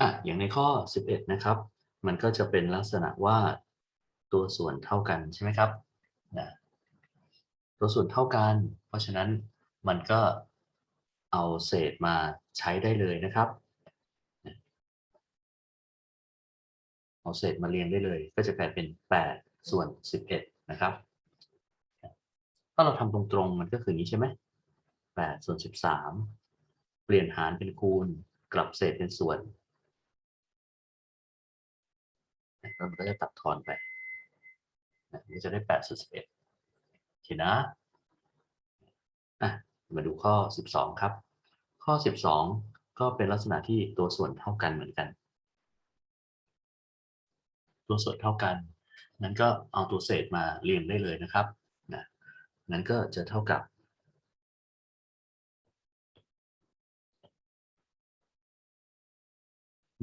อะอย่างในข้อ 11 นะครับ มันก็จะเป็นลักษณะว่าตัวส่วนเท่ากันใช่ไหมครับนะตัวส่วนเท่ากัน เพราะฉะนั้นมันก็เอาเศษมาใช้ได้เลยนะครับ เอาเศษมาเรียงได้เลย ก็จะกลายเป็น 8 ส่วน 11 นะครับ ถ้าเราทำตรงๆ มันก็คืออย่างนี้ใช่ไหม8ส่วน 13 เปลี่ยนหารเป็นคูณ กลับเศษเป็นส่วน แล้วมันก็จะตัดทอนไปนะมันจะได้8ส่วน11โอเคนะอะมาดูข้อ12ครับ ข้อ12ก็เป็นลักษณะที่ตัวส่วนเท่ากันเหมือนกัน ตัวส่วนเท่ากัน นั้นก็เอาตัวเศษมาเรียงได้เลยนะครับนะนั้นก็จะเท่ากับ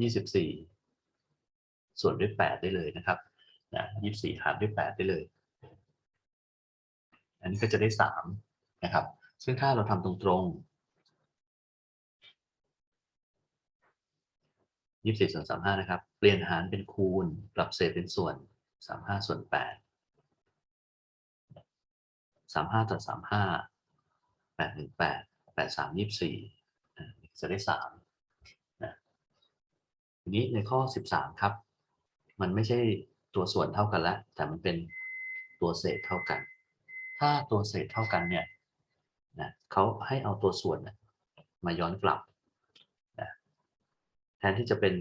ยี่สิบสี่ ส่วนด้วยแปดได้เลยนะครับนะยี่สิบสี่หารด้วยแปดได้เลย อันนี้ก็จะได้สามนะครับ ซึ่งถ้าเราทำตรงๆยี่สิบสี่ส่วนสามห้านะครับ เปลี่ยนหารเป็นคูณ ปรับเศษเป็นส่วนสามห้าส่วนแปดสามห้าตัดสามห้าแปดหนึ่งแปดแปดสามยี่สิบสี่จะได้สามทีนี้ในข้อ13ครับ มันไม่ใช่ตัวส่วนเท่ากันล้วแต่มันเป็นตัวเศษเท่ากัน ถ้าตัวเศษเท่ากันเนี่ยนะเขาให้เอาตัวส่วนนะมาย้อนกลับนะแทนที่จะเป็น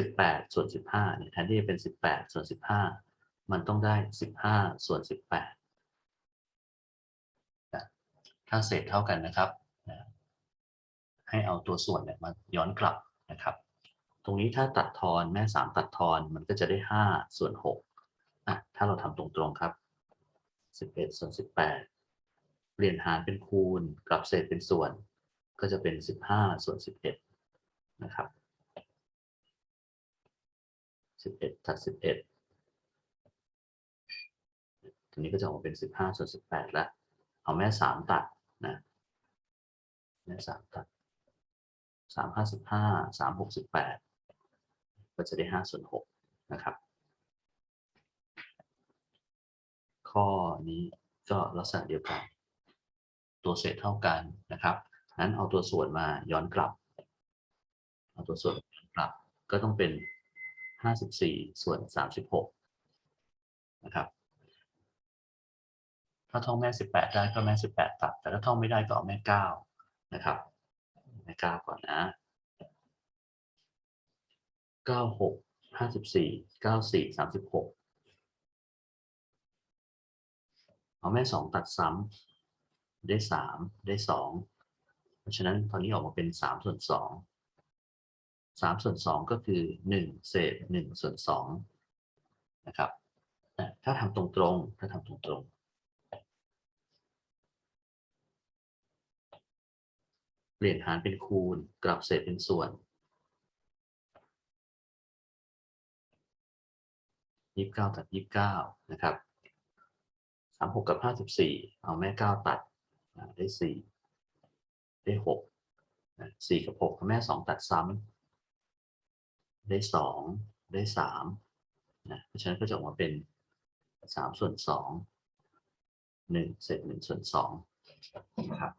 18 ส่วน 15เนี่ยแทนที่จะเป็น 18 ส่วน 15 มันต้องได้ 15 ส่วน 18นะถ้าเศษเท่ากันนะครับนะให้เอาตัวส่วนเนี่ยมาย้อนกลับนะครับ รงนี้ถ้าตัดทอนแม่สามตัดทอนมันก็จะได้ห้าส่วนหกอะถ้าเราทำตรงๆครับสิบเอ็ดส่วนสิบแปดเปลี่ยนหารเป็นคูณกลับเศษเป็นส่วน ก็จะเป็นสิบห้าส่วนสิบเอ็ดนะครับสิบเอ็ดตัดสิบเอ็ดทีนี้ก็จะออกมาเป็นสิบห้าส่วนสิบแปดแล้ว เอาแม่สามตัดนะแม่สามตัดสามห้าสิบห้าสามหกสิบแปด ก็จะได้ห้าส่วนหกนะครับ ข้อนี้ก็ลักษณะเดียวกัน ตัวเศษเท่ากันนะครับนั้นเอาตัวส่วนมาย้อนกลับ เอาตัวส่วนกลับก็ต้องเป็นห้าสิบสี่ส่วนสามสิบหกนะครับ ถ้าท่องแม่สิบแปดได้ก็แม่สิบแปดตัด แต่ถ้าท่องไม่ได้ก็เอาแม่เก้านะครับ แม่เก้าก่อนนะ เก้าหกห้าสิบสี่เก้าสี่สามสิบหกเอาแม่สองตัดซ้ำได้สามได้สองเพราะฉะนั้นตอนนี้ออกมาเป็นสามส่วนสองสามส่วนสองก็คือหนึ่งเศษหนึ่งส่วนสองนะครับถ้าทำตรงๆถ้าทำตรงๆเปลี่ยนหารเป็นคูณ กลับเศษเป็นส่วน ยี่สิบเก้าตัดยี่สิบเก้านะครับสามหกกับห้าสิบสี่เอาแม่เก้าตัดได้สี่ได้หกสี่กับหกเอาแม่สองตัดซ้ำได้สองได้สามนะเพราะฉะนั้นก็จะออกมาเป็นสามส่วนสองหนึ่งเศษหนึ่งส่วนสองนะครับ